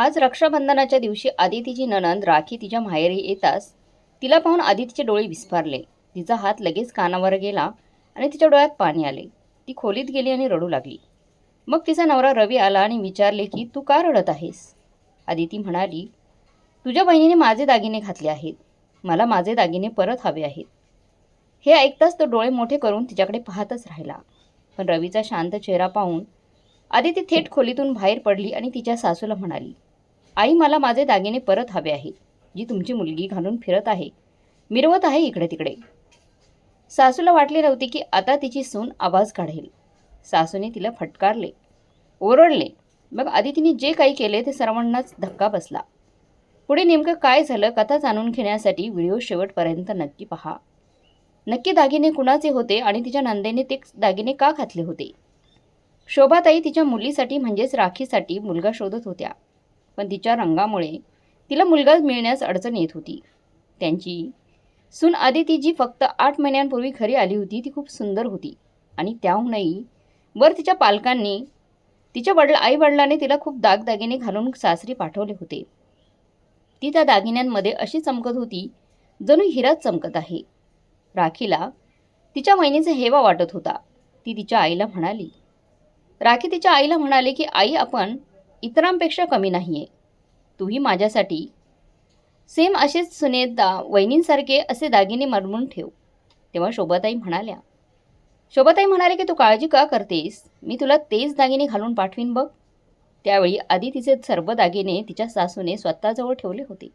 आज रक्षाबंधनाच्या दिवशी आदितीची ननंद राखी तिच्या माहेरी येताच तिला पाहून आदितीचे डोळे विस्फारले. तिचा हात लगेच कानावर गेला आणि तिच्या डोळ्यात पाणी आले. ती खोलीत गेली आणि रडू लागली. मग तिचा नवरा रवी आला आणि विचारले की तू का रडत आहेस? आदिती म्हणाली तुझ्या बहिणीने माझे दागिने घातले आहेत. मला माझे दागिने परत हवे आहेत. हे ऐकताच तो डोळे मोठे करून तिच्याकडे पाहतच राहिला. पण रवीचा शांत चेहरा पाहून आदिती थेट खोलीतून बाहेर पडली आणि तिच्या सासूला म्हणाली आई मला माझे दागिने परत हवे आहेत. जी तुमची मुलगी घालून फिरत आहे. मिरवत आहे इकडे तिकडे. सासूला वाटले नव्हते की आता तिची सून आवाज काढेल. सासूने तिला फटकारले. ओरडले. मग आधी तिने जे काही केले ते सर्वांनाच धक्का बसला. पुढे नेमकं काय झालं कथा जाणून घेण्यासाठी व्हिडिओ शेवटपर्यंत नक्की पहा. नक्की दागिने कुणाचे होते आणि तिच्या नंदेने ते दागिने का घातले होते? शोभाताई तिच्या मुलीसाठी म्हणजेच राखीसाठी मुलगा शोधत होत्या. पण तिच्या रंगामुळे तिला मुलगा मिळण्यास अडचण येत होती. त्यांची सून आदिती जी फक्त आठ महिन्यांपूर्वी घरी आली होती ती खूप सुंदर होती आणि त्याहूनही वर तिच्या पालकांनी तिच्या वडील आई वडिलांनी तिला खूप दागदागिने घालून सासरी पाठवले होते. ती त्या दागिन्यांमध्ये अशी चमकत होती जणू हिराच चमकत आहे. राखीला तिच्या वहिनीचा हेवा वाटत होता. ती तिच्या आईला म्हणाली राखी तिच्या आईला म्हणाले की आई आपण इतरांपेक्षा कमी नाही आहे तूही माझ्यासाठी. सेम असेच सुनेदा वहिनींसारखे असे दागिने मरमून ठेव. तेव्हा शोभाताई म्हणाल्या शोभाताई म्हणाले की तू काळजी का करतेस? मी तुला तेच दागिने घालून पाठवीन बघ. त्यावेळी आधी तिचे सर्व दागिने तिच्या सासूने स्वतःजवळ ठेवले होते.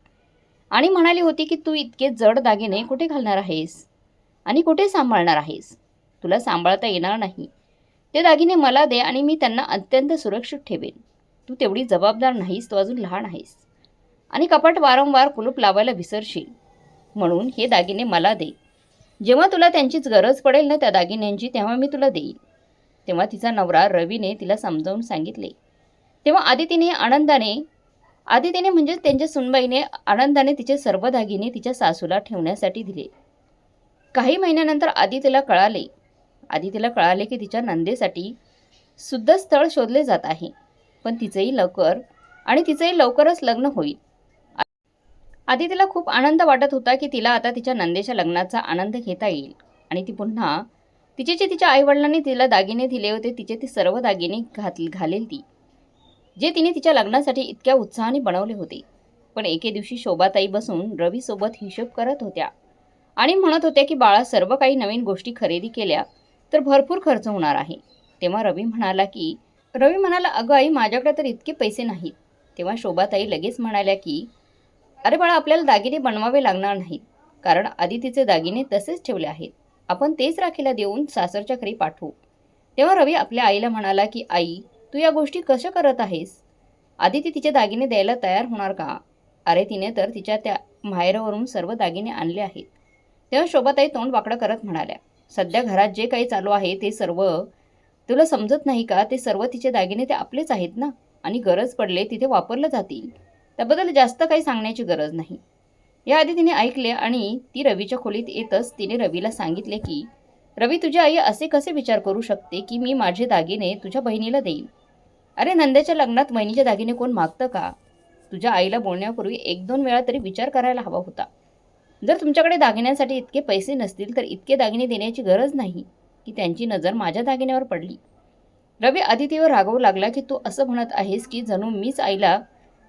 आणि म्हणाली होती की तू इतके जड दागिने कुठे घालणार आहेस? आणि कुठे सांभाळणार आहेस? तुला सांभाळता येणार नाही. ते दागिने मला दे आणि मी त्यांना अत्यंत सुरक्षित ठेवेन. तू तेवढी जबाबदार नाहीस तू अजून लहान आहेस. आणि कपाट वारंवार कुलूप लावायला विसरशील. म्हणून हे दागिने मला दे. जेव्हा तुला त्यांचीच गरज पडेल ना त्या दागिन्यांची तेव्हा मी तुला देईन. तेव्हा तिचा नवरा रवीने तिला समजावून सांगितले. तेव्हा आदितीने आनंदाने आदितीने म्हणजे त्यांच्या सुनबाईने आनंदाने तिचे सर्व दागिने तिच्या सासूला ठेवण्यासाठी दिले. काही महिन्यानंतर आदितीला कळाले. आदितीला कळाले की तिच्या नंदेसाठी सुद्धा स्थळ शोधले जात आहे. पण तिचंही लवकर आणि तिचंही लवकरच लग्न होईल. आधी तिला खूप आनंद वाटत होता की तिला आता तिच्या नंदेच्या लग्नाचा आनंद घेता येईल. आणि ती पुन्हा तिचे जे तिच्या आईवडिलांनी तिला दागिने दिले होते. तिचे ते सर्व दागिने घात घालेल ती जे तिने तिच्या लग्नासाठी इतक्या उत्साहाने बनवले होते. पण एके दिवशी शोभाताई बसून रवीसोबत हिशोब करत होत्या आणि म्हणत होत्या की बाळा सर्व काही नवीन गोष्टी खरेदी केल्या तर भरपूर खर्च होणार आहे. तेव्हा रवी म्हणाला की रवी म्हणाला अगं आई माझ्याकडे तर इतके पैसे नाहीत. तेव्हा शोभाताई लगेच म्हणाल्या की अरे बाळा आपल्याला दागिने बनवावे लागणार नाहीत कारण आदितीचे दागिने तसेच ठेवले आहेत. आपण तेच राखीला देऊन सासरच्या घरी पाठवू. तेव्हा रवी आपल्या आईला म्हणाला की आई तू या गोष्टी कशा करत आहेस? आदिती तिचे दागिने द्यायला तयार होणार का? अरे तिने तर तिच्या त्या माहेरावरून सर्व दागिने आणले आहेत. तेव्हा शोभाताई तोंड वाकडं करत म्हणाल्या सध्या घरात जे काही चालू आहे ते सर्व तुला समजत नाही का? ते सर्व तिचे दागिने ते आपलेच आहेत ना? आणि गरज पडले तिथे वापरलं जातील. त्याबद्दल जास्त काही सांगण्याची गरज नाही. याआधी तिने ऐकले आणि ती रवीच्या खोलीत येतच तिने रवीला सांगितले की रवी तुझी आई असे कसे विचार करू शकते की मी माझे दागिने तुझ्या बहिणीला देईन? अरे नंद्याच्या लग्नात बहिणीचे दागिने कोण मागतं का? तुझ्या आईला बोलण्यापूर्वी एक दोन वेळा तरी विचार करायला हवा होता. जर तुमच्याकडे दागिन्यांसाठी इतके पैसे नसतील तर इतके दागिने देण्याची गरज नाही. की त्यांची नजर माझ्या दागिन्यावर पडली. रवी आदितीवर रागवू लागला की तू असं म्हणत आहेस की जणू मीच आईला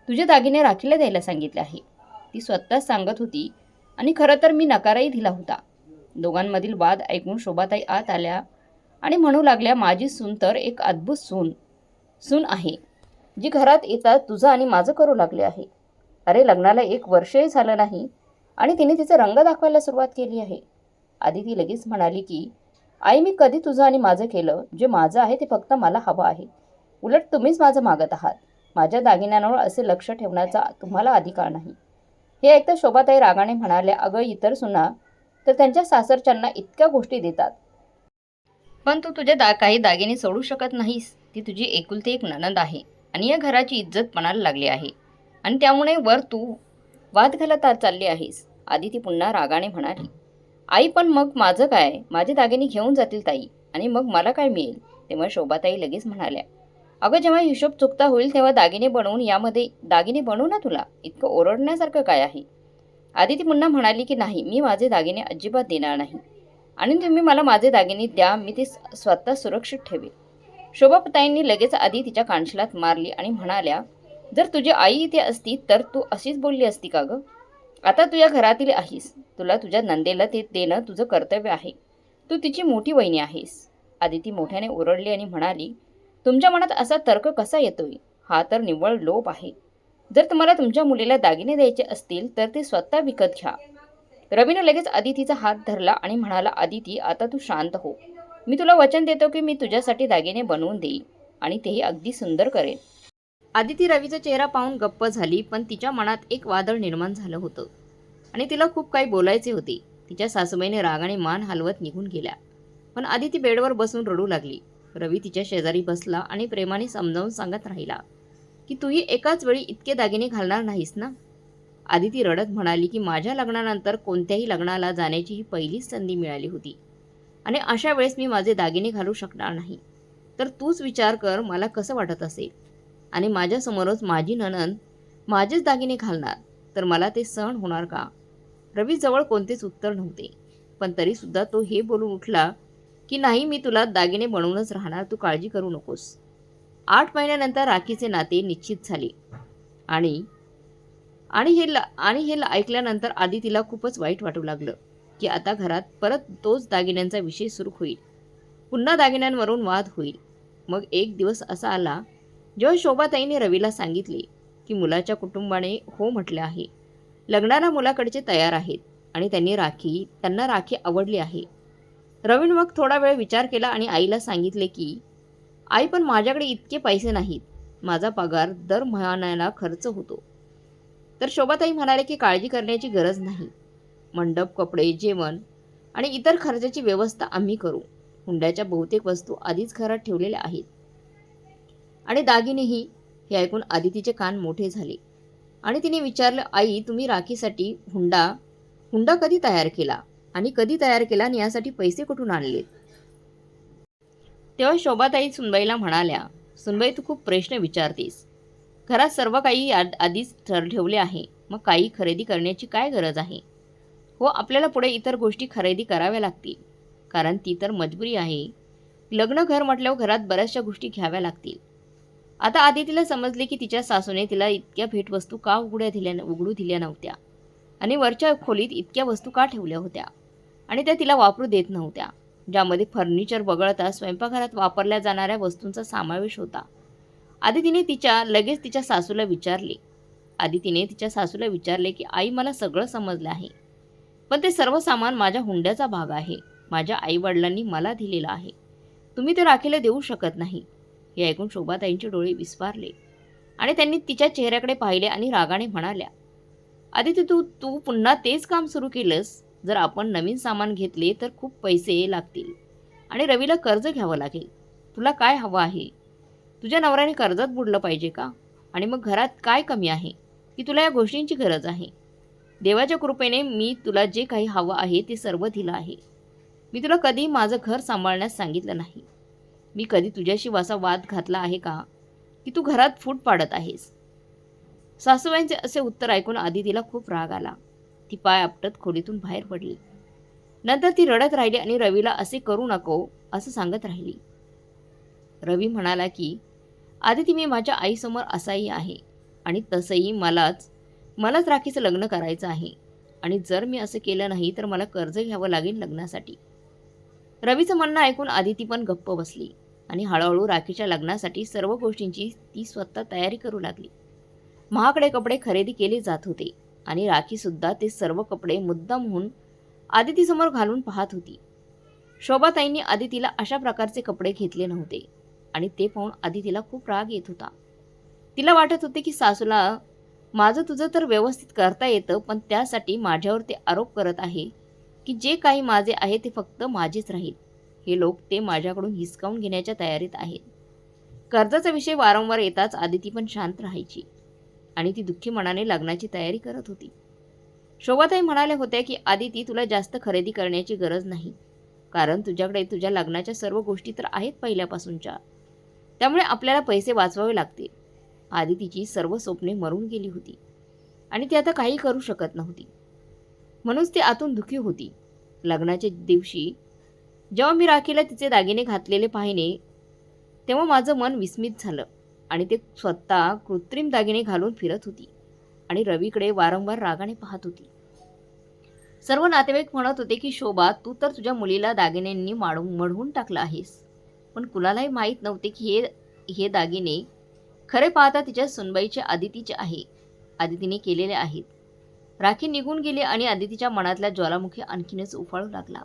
तुझे दागिने राखीला द्यायला सांगितले आहे. ती स्वतःच सांगत होती आणि खरं तर मी नकारही दिला होता. दोघांमधील वाद ऐकून शोभाताई आत आल्या आणि म्हणू लागल्या माझी सून तर एक अद्भुत सून सून आहे जी घरात येतात तुझं आणि माझं करू लागले आहे. अरे लग्नाला एक वर्षही झालं नाही आणि तिने तिचा रंग दाखवायला सुरुवात केली आहे. आदिती लगेच म्हणाली की आई मी कधी तुझं आणि माझं केलं? जे माझं आहे ते फक्त मला हवं आहे. उलट तुम्हीच माझं मागत आहात. माझ्या दागिन्यांवर असे लक्ष ठेवण्याचा तुम्हाला अधिकार नाही. हे ऐकता शोभाताई रागाने म्हणाल्या अगं इतर सुना तर त्यांच्या सासरच्यांना इतक्या गोष्टी देतात. पण तू तुझे दा काही दागिने सोडू शकत नाहीस. ती तुझी एकुलती एक ननंद आहे आणि या घराची इज्जत पणाला लागली आहे. आणि त्यामुळे वर तू वाद घालत चालली आहेस. आधी ती पुन्हा रागाने म्हणाली आई पण मग माझं काय? माझे दागिने घेऊन जातील ताई आणि मग मला काय मिळेल? तेव्हा शोभाताई लगेच म्हणाल्या. अगं जेव्हा हिशोब चुकता होईल तेव्हा दागिने बनवून यामध्ये दागिने बनवू ना तुला? इतकं ओरडण्यासारखं काय आहे? आदिती पुन्हा म्हणाली की नाही मी माझे दागिने अजिबात देणार नाही. आणि तुम्ही मला माझे दागिने द्या मी ते स्वतः सुरक्षित ठेवेल. शोभाताईंनी लगेच आधी तिच्या कानशिलात मारली आणि म्हणाल्या जर तुझी आई इथे असती तर तू अशीच बोलली असती का गं? आता तुझ्या घरातील आहेस. तुला तुझ्या नंदेला ते देणं तुझं कर्तव्य आहे. तू तिची मोठी वहिनी आहेस. आदिती मोठ्याने ओरडली आणि म्हणाली तुमच्या मनात असा तर्क कसा येतोय? हा तर निव्वळ लोभ आहे. जर तुम्हाला तुमच्या मुलीला दागिने द्यायचे असतील तर ते स्वतः विकत घ्या. रवीनं लगेच आदितीचा हात धरला आणि म्हणाला आदिती आता तू शांत हो. मी तुला वचन देतो की मी तुझ्यासाठी दागिने बनवून देईन आणि तेही अगदी सुंदर करेन. आदिती रवीचा चेहरा पाहून गप्प झाली पण तिच्या मनात एक वादळ निर्माण झालं होतं. आणि तिला खूप काही बोलायचे होते. तिच्या सासूबाईने रागाने मान हलवत निघून गेल्या. पण आदिती बेडवर बसून रडू लागली. रवी तिच्या शेजारी बसला आणि प्रेमाने समजावून सांगत राहिला की तूही एकाच वेळी इतके दागिने घालणार नाहीस ना? आदिती रडत म्हणाली की माझ्या लग्नानंतर कोणत्याही लग्नाला जाण्याची ही पहिलीच संधी मिळाली होती. आणि अशा वेळेस मी माझे दागिने घालू शकणार नाही. तर तूच विचार कर मला कसं वाटत असेल? आणि माझ्यासमोरच माझी नणंद माझेच दागिने घालणार तर मला ते सहन होणार का? रवीजवळ कोणतेच उत्तर नव्हते. पण तरीसुद्धा तो हे बोलून उठला की नाही मी तुला दागिने बनवूनच राहणार तू काळजी करू नकोस. आठ महिन्यानंतर राखीचे नाते निश्चित झाले. आणि आणि हे ल आणि हे ऐकल्यानंतर आधी तिला खूपच वाईट वाटू लागलं की आता घरात परत तोच दागिन्यांचा विषय सुरू होईल. पुन्हा दागिन्यांवरून वाद होईल. मग एक दिवस असा आला जेव्हा शोभाताईने रवीला सांगितले की मुलाच्या कुटुंबाने हो म्हटले आहे. लग्नाला मुलाकडचे तयार आहेत आणि त्यांनी राखी त्यांना राखी आवडली आहे. रवीन मग थोडा वेळ विचार केला आणि आईला सांगितले की आई पण माझ्याकडे इतके पैसे नाहीत. माझा पगार दर महिन्याला खर्च होतो. तर शोभाताई म्हणाले की काळजी करण्याची गरज नाही. मंडप कपडे जेवण आणि इतर खर्चाची व्यवस्था आम्ही करू. हुंड्याच्या बहुतेक वस्तू आधीच घरात ठेवलेल्या आहेत. आणि दागिनेही. हे ऐकून आदितीचे कान मोठे झाले. आणि तिने विचारलं आई तुम्ही राखीसाठी हुंडा हुंडा कधी तयार केला? आणि कधी तयार केला आणि यासाठी पैसे कुठून आणलेत तेव्हा शोभाताई सुनबाईला म्हणाल्या सुनबाई तू खूप प्रश्न विचारतेस. घरात सर्व काही आद- आधीच ठर ठेवले आहे. मग काही खरेदी करण्याची काय गरज आहे? हो आपल्याला पुढे इतर गोष्टी खरेदी कराव्या लागतील. कारण ती तर मजबुरी आहे. लग्न घर म्हटल्यावर घरात बऱ्याचशा गोष्टी घ्याव्या लागतील. आता आधी तिला समजले की तिच्या सासूने तिला इतक्या भेटवस्तू का उघड्या दिल्या उघडू दिल्या नव्हत्या. आणि वरच्या खोलीत इतक्या वस्तू का ठेवल्या होत्या? आणि त्या तिला वापरू देत नव्हत्या. ज्यामध्ये फर्निचर वगळता स्वयंपाकघरात वापरल्या जाणाऱ्या वस्तूंचा समावेश होता. आधी तिने तिच्या लगेच तिच्या सासूला विचारले. आधी तिने तिच्या सासूला विचारले की आई मला सगळं समजलं आहे. पण ते सर्व सामान माझ्या हुंड्याचा भाग आहे. माझ्या आईवडिलांनी मला दिलेलं आहे. तुम्ही ते राखीला देऊ शकत नाही. हे ऐकून शोभाताईंचे डोळे विस्फारले आणि त्यांनी तिच्या चेहऱ्याकडे पाहिले आणि रागाने म्हणाल्या आदित्य तू तू पुन्हा तेच काम सुरू केलंस? जर आपण नवीन सामान घेतले तर खूप पैसे लागतील आणि रवीला कर्ज घ्यावं लागेल. तुला काय हवं आहे? तुझ्या नवऱ्याने कर्जात बुडलं पाहिजे का? आणि मग घरात काय कमी आहे? की तुला या गोष्टींची गरज आहे. देवाच्या कृपेने मी तुला जे काही हवं आहे ते सर्व दिलं आहे. मी तुला कधी माझं घर सांभाळण्यास सांगितलं नाही. मी कधी तुझ्याशी वासा वाद घातला आहे का की तू घरात फूट पाडत आहेस? सासूबाईंचे असे उत्तर ऐकून आधी तिला खूप राग आला. ती पाय आपटत खोलीतून बाहेर पडली. नंतर ती रडत राहिली आणि रवीला असे करू नको असं सांगत राहिली. रवी म्हणाला की आदिती मी माझ्या आईसमोर असाही आहे आणि तसंही मलाच मलाच राखीचं लग्न करायचं आहे आणि जर मी असं केलं नाही तर मला कर्ज घ्यावं लागेल लग्नासाठी. रवीचं म्हणणं ऐकून आदिती पण गप्प बसली. आणि हळूहळू राखीच्या लग्नासाठी सर्व गोष्टींची ती स्वतः तयारी करू लागली. महागडे कपडे खरेदी केले जात होते आणि राखीसुद्धा ते सर्व कपडे मुद्दाम होऊन आदितीसमोर घालून पाहत होती. शोभाताईंनी आदितीला अशा प्रकारचे कपडे घेतले नव्हते आणि ते पाहून आदितीला खूप राग येत होता. तिला वाटत होते की सासूला माझं तुझं तर व्यवस्थित करता येतं पण त्यासाठी माझ्यावर ते आरोप करत आहे की जे काही माझे आहे ते फक्त माझेच राहील. हे लोक ते माझ्याकडून हिसकावून घेण्याच्या तयारीत आहेत. कर्जाचा विषय वारंवार येताच आदिती पण शांत राहायची आणि ती दुःखी मनाने लग्नाची तयारी करत होती. शोभाताई म्हणाल्या होत्या की आदिती तुला जास्त खरेदी करण्याची गरज नाही. कारण तुझ्याकडे तुझ्या लग्नाच्या सर्व गोष्टी तर आहेत पहिल्यापासूनच्या. त्यामुळे आपल्याला पैसे वाचवावे लागतील. आदितीची सर्व स्वप्ने मरून गेली होती आणि ती आता काही करू शकत नव्हती. म्हणूनच ती आतून दुखी होती. लग्नाच्या दिवशी जेव्हा मी राखीला तिचे दागिने घातलेले पाहिने तेव्हा माझं मन विस्मित झालं आणि ते स्वतः कृत्रिम दागिने घालून फिरत होती आणि रवीकडे वारंवार रागाने पाहत होती. सर्व नातेवाईक म्हणत होते की शोभा तू तर तुझ्या मुलीला दागिन्यांनी माडून मढवून टाकलं आहेस. पण कुणालाही माहीत नव्हते की हे हे दागिने खरे पाहता तिच्या सुनबाईचे आदितीचे आहे आदितीने केलेले आहेत. राखी निघून गेली आणि आदितीच्या मनातल्या ज्वालामुखी आणखीनच उफाळू लागला.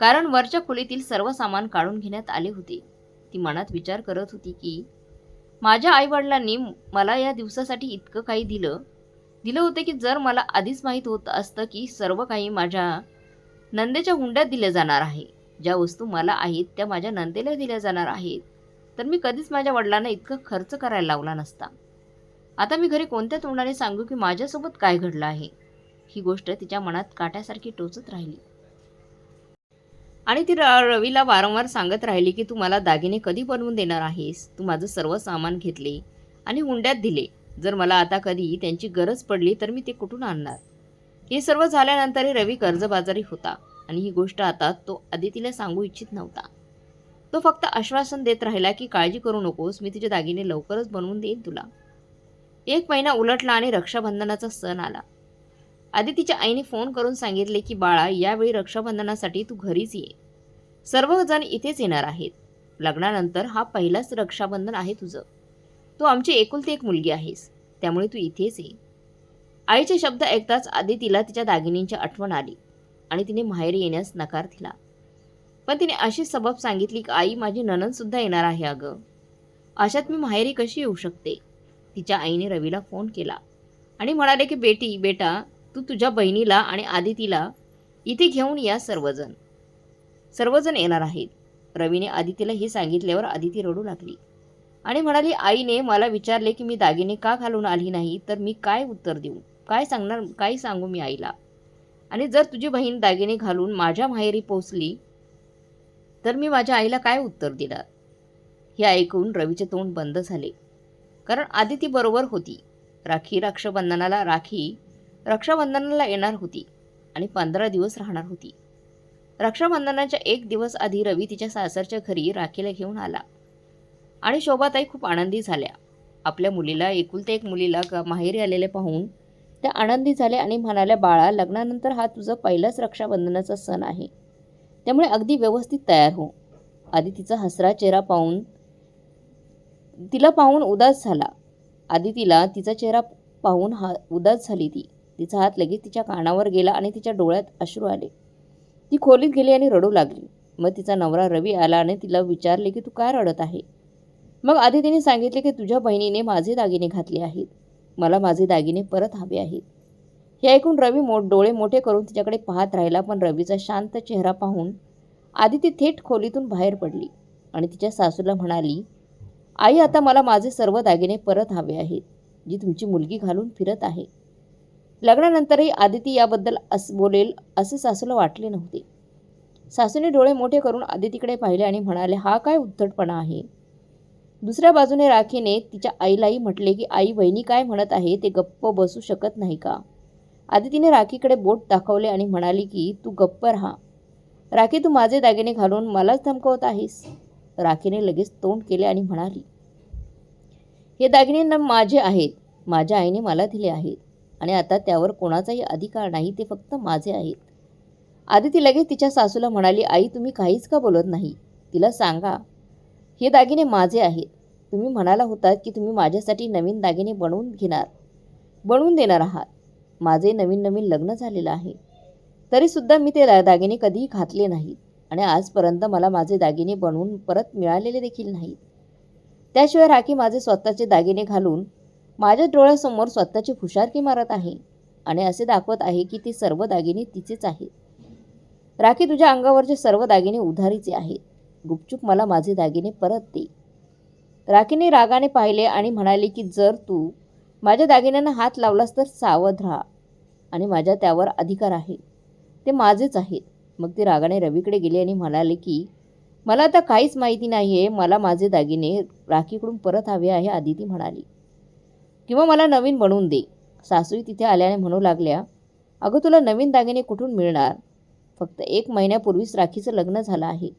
कारण वरच्या खोलीतील सर्व सामान काढून घेण्यात आले होते. ती मनात विचार करत होती की माझ्या आईवडिलांनी मला या दिवसासाठी इतकं काही दिलं. दिलं होतं की जर मला आधीच माहीत होत असतं की सर्व काही माझ्या नंदेच्या हुंड्यात दिले जाणार आहे. ज्या वस्तू मला आहेत त्या माझ्या नंदेला दिल्या जाणार आहेत. तर मी कधीच माझ्या वडिलांना इतकं खर्च करायला लावला नसता. आता मी घरी कोणत्या तोंडाने सांगू की माझ्यासोबत काय घडलं आहे? ही गोष्ट तिच्या मनात काट्यासारखी टोचत राहिली. आणि ती र- रवीला वारंवार सांगत राहिली की तू मला दागिने कधी बनवून देणार आहेस? तू माझं सर्व सामान घेतले आणि हुंड्यात दिले. जर मला आता कधी त्यांची गरज पडली तर मी ते कुठून आणणार? हे सर्व झाल्यानंतरही रवी कर्जबाजारी होता आणि ही गोष्ट आता तो आदितीला सांगू इच्छित नव्हता. तो फक्त आश्वासन देत राहिला की काळजी करू नकोस मी तुझे दागिने लवकरच बनवून देईन तुला. एक महिना उलटला आणि रक्षाबंधनाचा सण आला. आदितीच्या आईने फोन करून सांगितले की बाळा यावेळी रक्षाबंधनासाठी तू घरीच ये. सर्वजण इथेच येणार आहेत. लग्नानंतर हा पहिलाच रक्षाबंधन आहे तुझं. तू आमची एकुलती एक मुलगी आहेस. त्यामुळे तू इथेच ये. आईचे शब्द ऐकताच आदितीला तिच्या दागिनींची आठवण आली आणि तिने माहेरी येण्यास नकार दिला. पण तिने अशी सबब सांगितली की आई माझी नणंदसुद्धा येणार आहे अगं. अशात मी माहेरी कशी येऊ शकते? तिच्या आईने रवीला फोन केला आणि म्हणाले की बेटी बेटा तू तुझ्या बहिणीला आणि आदितीला इथे घेऊन या सर्वजण. सर्वजण येणार आहेत. रवीने आदितीला हे सांगितल्यावर आदिती रडू लागली. आणि म्हणाली आईने मला विचारले की मी दागिने का घालून आली नाही? तर मी काय उत्तर देऊ? काय सांगणार? काय सांगू मी आईला? आणि जर तुझी बहीण दागिने घालून माझ्या माहेरी पोचली तर मी माझ्या आईला काय उत्तर देणार? हे ऐकून रवीचे तोंड बंद झाले. कारण आदिती बरोबर होती. राखी रक्षाबंधनाला राखी रक्षाबंधनाला येणार होती आणि पंधरा दिवस राहणार होती. रक्षाबंधनाच्या एक दिवस आधी रवी तिच्या सासरच्या घरी राखीला घेऊन आला. आणि शोभाताई खूप आनंदी झाल्या. आपल्या मुलीला एकुलत्या एक मुलीला ग- माहेरी आलेले पाहून त्या आनंदी झाल्या आणि म्हणाल्या बाळा लग्नानंतर हा तुझा पहिलाच रक्षाबंधनाचा सण आहे. त्यामुळे अगदी व्यवस्थित तयार हो. आधी तिचा हसरा चेहरा पाहून तिला पाहून उदास झाला. आधी तिला तिचा चेहरा पाहून हा उदास झाली ती. तिचा हात लगेच तिच्या कानावर गेला आणि तिच्या डोळ्यात अश्रू आले. ती खोलीत गेली आणि रडू लागली. मग तिचा नवरा रवी आला आणि तिला विचारले की तू काय रडत आहे? मग आधी तिने सांगितले की तुझ्या बहिणीने माझे दागिने घातले आहेत. मला माझे दागिने परत हवे आहेत. हे ऐकून रवी मो डोळे मोठे करून तिच्याकडे पाहत राहिला पण रवीचा शांत चेहरा पाहून आधी ती थेट खोलीतून बाहेर पडली आणि तिच्या सासूला म्हणाली आई आता मला माझे सर्व दागिने परत हवे आहेत. जी तुमची मुलगी घालून फिरत आहे. लग्नानंतरही आदिती याबद्दल अस बोलेल असे सासूला वाटले नव्हते. सासूने डोळे मोठे करून आदितीकडे पाहिले आणि म्हणाले हा काय उद्धटपणा आहे? दुसऱ्या बाजूने राखीने तिच्या आईलाही म्हटले की आई वहिनी काय म्हणत आहे ते गप्प बसू शकत नाही का? आदितीने राखीकडे बोट दाखवले आणि म्हणाली की तू गप्प राहा. राखी तू माझे दागिने घालून मलाच धमकवत आहेस. राखीने लगेच तोंड केले आणि म्हणाली हे दागिने न माझे आहेत. माझ्या आईने मला दिले आहेत. आणि आता त्यावर कोणाचाही अधिकार नाही ते फक्त माझे आहेत. आदिती लगेच तिच्या सासूला म्हणाली आई तुम्ही काहीच का बोलत नाही? तिला सांगा. हे दागिने माझे आहेत. तुम्ही म्हणाला होतात की तुम्ही माझ्यासाठी नवीन दागिने बनवून घेणार. बनवून देणार आहात. माझे नवीन नवीन लग्न झालेलं आहे. तरीसुद्धा मी ते दा- दागिने कधीही घातले नाहीत. आणि आजपर्यंत मला माझे दागिने बनवून परत मिळालेले देखील नाहीत. त्याशिवाय राखी माझे स्वतःचे दागिने घालून माझ्या डोळ्यासमोर स्वतःची फुशारकी मारत आहे आणि असे दाखवत आहे की ते सर्व दागिने तिचेच आहेत. राखी तुझ्या अंगावरचे सर्व दागिने उधारीचे आहेत. गुपचूप मला माझे दागिने परत दे. राखीने रागाने पाहिले आणि म्हणाले की जर तू माझ्या दागिन्यांना हात लावलास तर सावध राहा आणि माझ्या त्यावर अधिकार आहे. ते माझेच आहेत. मग ती रागाने रवीकडे गेले आणि म्हणाले की मला आता काहीच माहिती नाही आहे मला माझे दागिने राखीकडून परत हवे आहे आदिती म्हणाली. किंवा मला नवीन बनवून दे. सासूई तिथे आल्याने म्हणू लागल्या अगं तुला नवीन दागिने कुठून मिळणार? फक्त एक महिन्यापूर्वीच राखीचं लग्न झालं आहे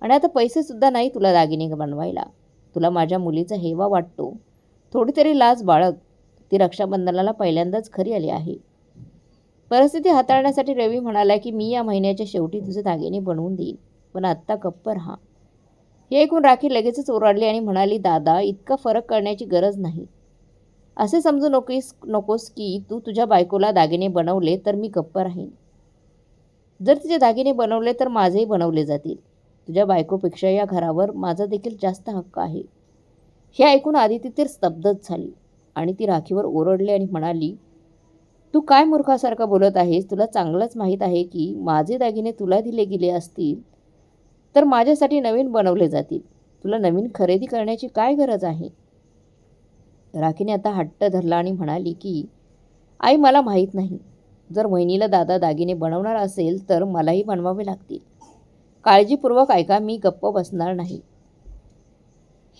आणि आता पैसेसुद्धा नाही तुला दागिने बनवायला. तुला माझ्या मुलीचा हेवा वाटतो. थोडी तरी लाज बाळग. ती रक्षाबंधनाला पहिल्यांदाच खरी आली आहे. परिस्थिती हाताळण्यासाठी रवी म्हणाला की मी या महिन्याच्या शेवटी तुझे दागिने बनवून देईन पण आत्ता गप्प राहा. हे ऐकून राखी लगेचच ओरडली आणि म्हणाली दादा इतका फरक करण्याची गरज नाही. असे समजू नकोस नकोस की तू तुझ्या बायकोला दागिने बनवले तर मी गप्प राहीन. जर तिचे दागिने बनवले तर माझेही बनवले जातील. तुझ्या बायकोपेक्षा या घरावर माझा देखील जास्त हक्क आहे. हे ऐकून आदिती तर स्तब्धच झाली आणि ती राखीवर ओरडली आणि म्हणाली तू काय मूर्खासारखं बोलत आहेस? तुला चांगलंच माहीत आहे की माझे दागिने तुला दिले गेले असतील तर माझ्यासाठी नवीन बनवले जातील. तुला नवीन खरेदी करण्याची काय गरज आहे? राखीने आता हट्ट धरला आणि म्हणाली की आई मला माहीत नाही. जर वहिनीला दादा दागिने बनवणार असेल तर मलाही बनवावे लागतील. काळजीपूर्वक ऐका मी गप्प बसणार नाही.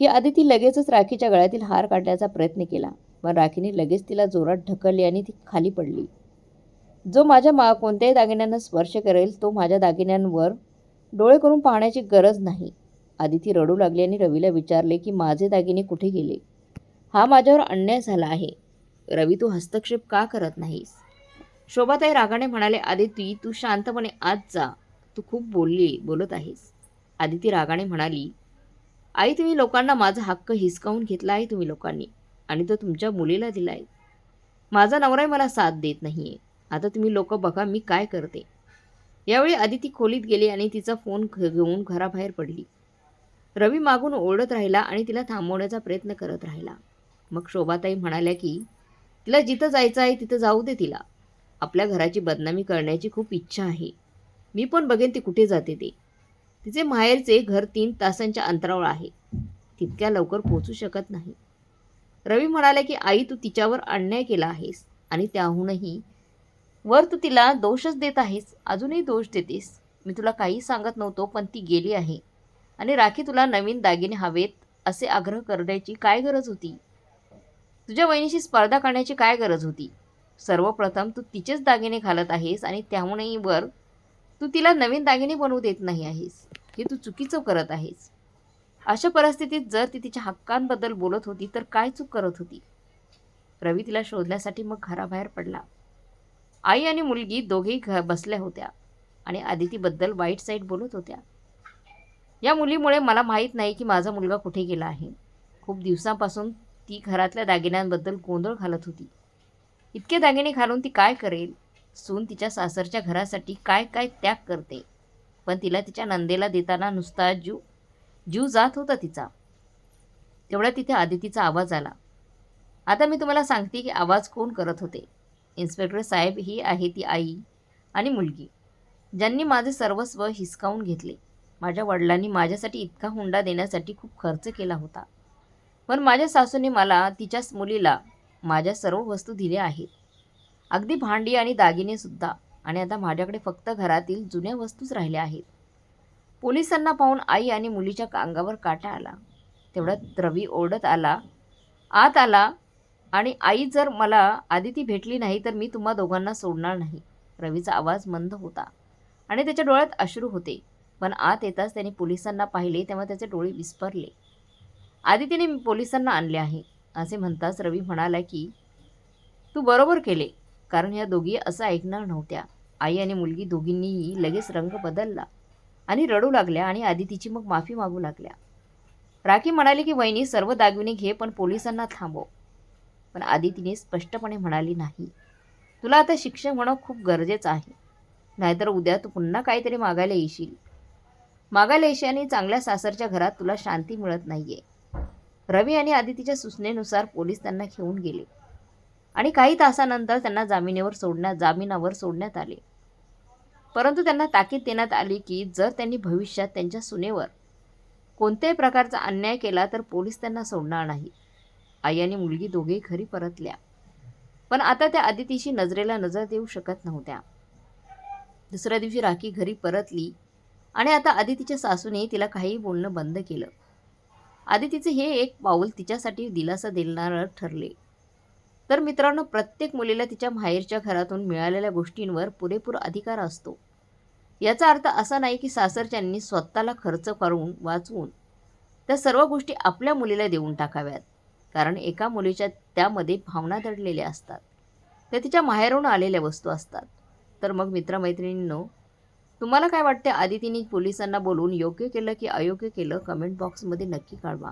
ही आदिती लगेचच राखीच्या गळ्यातील हार काढण्याचा प्रयत्न केला. पण राखीने लगेच तिला जोरात ढकलली आणि ती खाली पडली. जो माझ्या मा कोणत्याही दागिन्यांना स्पर्श करेल तो माझ्या दागिन्यांवर डोळे करून पाहण्याची गरज नाही. आदिती रडू लागली आणि रवीला विचारले की माझे दागिने कुठे गेले? हा माझ्यावर अन्याय झाला आहे. रवी तू हस्तक्षेप का करत नाहीस? शोभाताई रागाने म्हणाले आदिती तू शांतपणे आत जा. तू खूप बोलली बोलत आहेस. आदिती रागाने म्हणाली आई तुम्ही लोकांना माझा हक्क हिसकावून घेतला आहे तुम्ही लोकांनी आणि तो तुमच्या मुलीला दिला आहे माझा नवराही मला साथ देत नाही आहे आता तुम्ही लोक बघा मी काय करते. यावेळी आदिती खोलीत गेली आणि तिचा फोन घ- घेऊन घराबाहेर पडली. रवी मागून ओरडत राहिला आणि तिला थांबवण्याचा प्रयत्न करत राहिला. मग शोभाताई म्हणाल्या की तिला जिथं जायचं आहे तिथं जाऊ दे तिला. आपल्या घराची बदनामी करण्याची खूप इच्छा आहे. मी पण बघेन ती कुठे जाते ते. तिचे माहेरचे घर तीन तासांच्या अंतरावर आहे. तितक्या लवकर पोचू शकत नाही. रवी म्हणाले की आई तू तिच्यावर अन्याय केला आहेस आणि त्याहूनही वर तू तिला दोषच देत आहेस. अजूनही दोष देतेस. मी तुला काही सांगत नव्हतो पण ती गेली आहे. आणि राखी तुला नवीन दागिने हवेत असे आग्रह करण्याची काय गरज होती? तुझ्या वहिनीशी स्पर्धा करण्याची काय गरज होती? सर्वप्रथम तू तिचेच दागिने घालत आहेस आणि त्याहूनही वर तू तिला नवीन दागिने बनवू देत नाही आहेस. हे तू चुकीचं करत आहेस. अशा परिस्थितीत जर ती तिच्या हक्कांबद्दल बोलत होती तर काय चूक करत होती? रवी तिला शोधण्यासाठी मग घराबाहेर पडला. आई आणि मुलगी दोघेही घ बसल्या होत्या आणि आदितीबद्दल वाईट साईट बोलत होत्या. या मुलीमुळे मला माहीत नाही की माझा मुलगा कुठे गेला आहे. खूप दिवसांपासून ती घरातल्या दागिन्यांबद्दल गोंधळ घालत होती. इतके दागिने घालून ती काय करेल? सून तिच्या सासरच्या घरासाठी काय काय त्याग करते? पण तिला तिच्या नंदेला देताना नुसता जीव जीव जात होता तिचा. तेवढ्या तिथे आदितीचा आवाज आला. आता मी तुम्हाला सांगते की आवाज कोण करत होते. इन्स्पेक्टर साहेब ही आहे ती आई आणि मुलगी. ज्यांनी माझे सर्वस्व हिसकावून घेतले. माझ्या वडिलांनी माझ्यासाठी इतका हुंडा देण्यासाठी खूप खर्च केला होता. पण माझ्या सासूने मला तिच्याच मुलीला माझ्या सर्व वस्तू दिल्या आहेत. अगदी भांडी आणि दागिनेसुद्धा आणि आता माझ्याकडे फक्त घरातील जुन्या वस्तूच राहिल्या आहेत. पोलिसांना पाहून आई आणि मुलीच्या अंगावर काटा आला. तेवढ्यात रवी ओरडत आला आत आला. आणि आई जर मला आधी ती भेटली नाही तर मी तुम्हा दोघांना सोडणार नाही. रवीचा आवाज मंद होता. आणि त्याच्या डोळ्यात अश्रू होते. पण आत येताच त्याने पोलिसांना पाहिले तेव्हा त्याचे डोळे विस्परले. आदितीने पोलिसांना आणले आहे. असे म्हणताच रवी म्हणाला की तू बरोबर केले कारण ह्या दोघी असं ऐकणार नव्हत्या. आई आणि मुलगी दोघींनीही लगेच रंग बदलला आणि रडू लागल्या आणि आदितीची मग माफी मागू लागल्या. राखी म्हणाली की वहिनी सर्व दागिने घे पण पोलिसांना थांबव पण आदितीने स्पष्टपणे म्हणाली नाही. तुला आता शिक्षक होणं खूप गरजेचं आहे. नाहीतर उद्या तू पुन्हा काहीतरी मागायला येशील. मागायला येशील आणि चांगल्या सासरच्या घरात तुला शांती मिळत नाही आहे रवी आणि आदितीच्या सूचनेनुसार पोलीस त्यांना घेऊन गेले. आणि काही तासानंतर त्यांना जामिनीवर सोडण्यात जामिनावर सोडण्यात आले. परंतु त्यांना ताकीद देण्यात आली की जर त्यांनी भविष्यात त्यांच्या सुनेवर कोणत्याही प्रकारचा अन्याय केला तर पोलीस त्यांना सोडणार नाही. आई आणि मुलगी दोघेही घरी परतल्या. पण आता त्या आदितीशी नजरेला नजर देऊ शकत नव्हत्या. दुसऱ्या दिवशी राखी घरी परतली आणि आता आदितीच्या सासूने तिला काही बोलणं बंद केलं. आदितीचे हे एक पाऊल तिच्यासाठी दिलासा देणारं ठरले. तर मित्रांनो प्रत्येक मुलीला तिच्या माहेरच्या घरातून मिळालेल्या गोष्टींवर पुरेपूर अधिकार असतो. याचा अर्थ असा नाही की सासरच्यांनी स्वतःला खर्च करून वाचवून त्या सर्व गोष्टी आपल्या मुलीला देऊन टाकाव्यात कारण एका मुलीच्या त्यामध्ये भावना दडलेल्या असतात. त्या तिच्या माहेरून आलेल्या वस्तू असतात. तर मग मित्रमैत्रिणींनो तुम्हाला काय वाटते आदितीने पोलिसांना बोलवून योग्य केलं की अयोग्य केलं? कमेंट बॉक्समध्ये नक्की कळवा.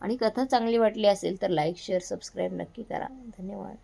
आणि कथा चांगली वाटली असेल तर लाईक शेअर सबस्क्राईब नक्की करा. धन्यवाद.